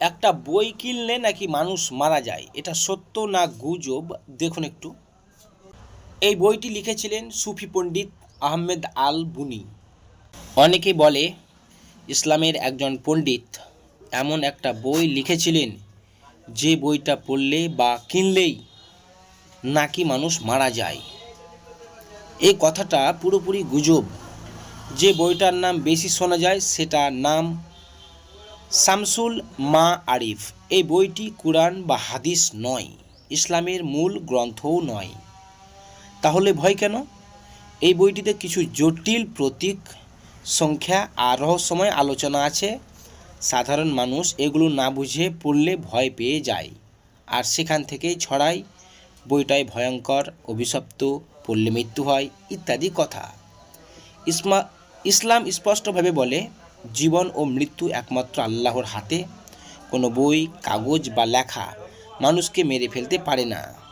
একটা বই কিনলে নাকি মানুষ মারা যায়? এটা সত্য না গুজব? দেখুন একটু। এই বইটি লিখেছিলেন সুফি পণ্ডিত আহমেদ আল বুনি। অনেকে বলে, ইসলামের একজন পণ্ডিত এমন একটা বই লিখেছিলেন যে বইটা পড়লে বা কিনলেই নাকি মানুষ মারা যায়। এই কথাটা পুরোপুরি গুজব। যে বইটার নাম বেশি শোনা যায়, সেটার নাম শামসুল মা আরিফ। এই বইটি কুরআন বা হাদিস নয়, ইসলামের মূল গ্রন্থও নয়। তাহলে ভয় কেন? এই বইটিতে কিছু জটিল প্রতীক, সংখ্যা আর রহস্যময় আলোচনা আছে। সাধারণ মানুষ এগুলো না বুঝে পড়লে ভয় পেয়ে যায়। আর সেখান থেকেই ছড়ায় বইটায় ভয়ঙ্কর, অভিশপ্ত, পড়লে মৃত্যু হয় ইত্যাদি কথা। ইসমা ইসলাম স্পষ্টভাবে বলে জীবন ও মৃত্যু একমাত্র আল্লাহর হাতে। কোনো বই, কাগজ বা লেখা মানুষকে মেরে ফেলতে পারে না।